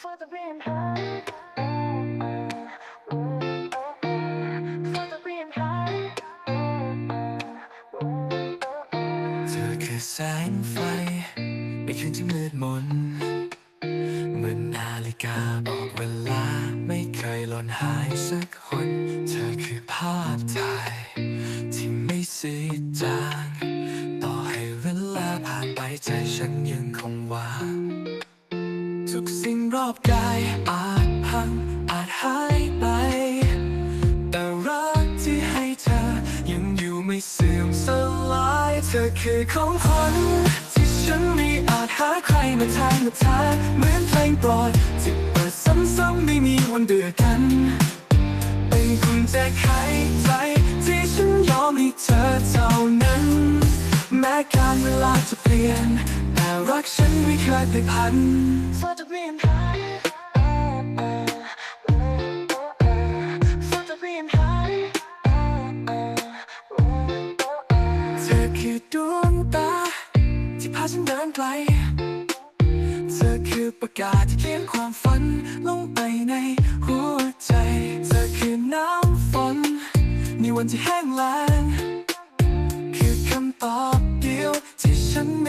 for the rain high. For the rain high. เธอคือแสงไฟ ในคืนที่มืดมนเหมือนนาฬิกาบอกเวลา ไม่เคยหล่นหายสักคน เธอคือภาพถ่ายที่ไม่สีจาง ต่อให้เวลาผ่านไปใจฉันยังคงว่าง อบกายอาจพังอาจหายไป แต่รักที่ให้เธอ ยังอยู่ไม่เสื่อมสลาย เธอคือของขวัญที่ฉันไม่อาจหาใครมาแทนมาแทนเหมือนเพลงโปรดที่เปิดซ้ำๆไม่มีวันเบื่อกัน เป็นกุญแจไขใจที่ฉันยอมให้เธอเท่านั้น แม้การเวลาจะเปลี่ยน กฉันไม่เคยเปพัน เธอคือดวงตา ที่พาฉันเดินไกล เธอคือประกาศที่เขียนความฝันลงไปในหัวใจ เธอคือน้ำฝนในวันที่แห้งแล้ง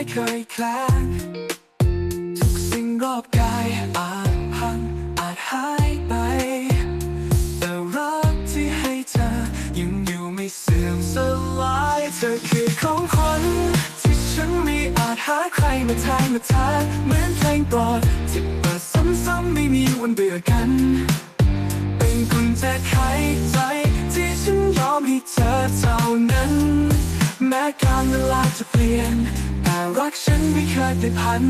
ไม่เคยแคลงทุกสิ่งรอบกายอาจพังอาจหายไป แต่รักที่ให้เธอ ยังอยู่ไม่เสื่อมสลาย เธอคือของขวัญที่ฉันม่อาจหาใครมาแทนมาแทนเหมือนเพลงโปรดที่เปิดซ้ำๆไม่มีวันเบื่อกัน เป็นกุญแจไขใจที่ฉันยอมให้เธอเท่านั้น แม้การเวลาจะเปลี่ยน รักฉันไม่เคยเปลี่ยนผัน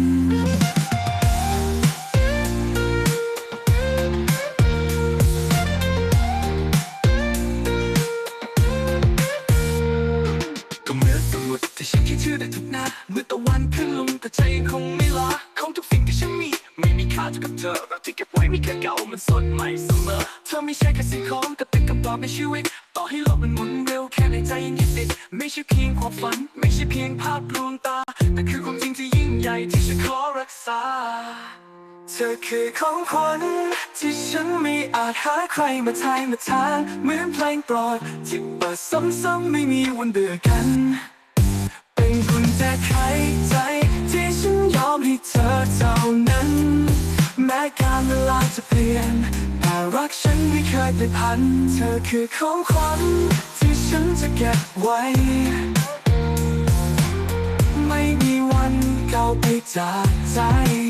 ก็เหมือนสมุดที่ฉันเขียนชื่อได้ทุกหน้าเมื่อตะวันขึ้นลงแต่ใจยังคงไม่ลาของทุกสิ่งที่ฉันมีไม่มีค่าเท่ากับเธอรักที่เก็บไว้มีแค่เก่ามันสดใหม่เสมอ เธอไม่ใช่แค่สิ่งของแต่เป็นคำตอบในชีวิตต่อให้โลกมันหมุนเร็วแค่ในใจยังยึดติดไม่ใช่เพียงความฝัน ไม่ใช่เพียงภาพลวง งที่ยิ่งใหญ่ที่ฉันขอรักษา เธอคือของขวัญที่ฉันไม่อาจหาใครมาแทนมาแทนเหมือนเพลงโปรดที่เปิดซ้ำๆไม่มีวันเบื่อกัน เป็นกุญแจไขใจ ที่ฉันยอมให้เธอเท่านั้น แม้การเวลาจะเปลี่ยนแต่รักฉันไม่เคยเปลี่ยนผัน เธอคือของขวัญที่ฉันจะเก็บไว้ จากใจ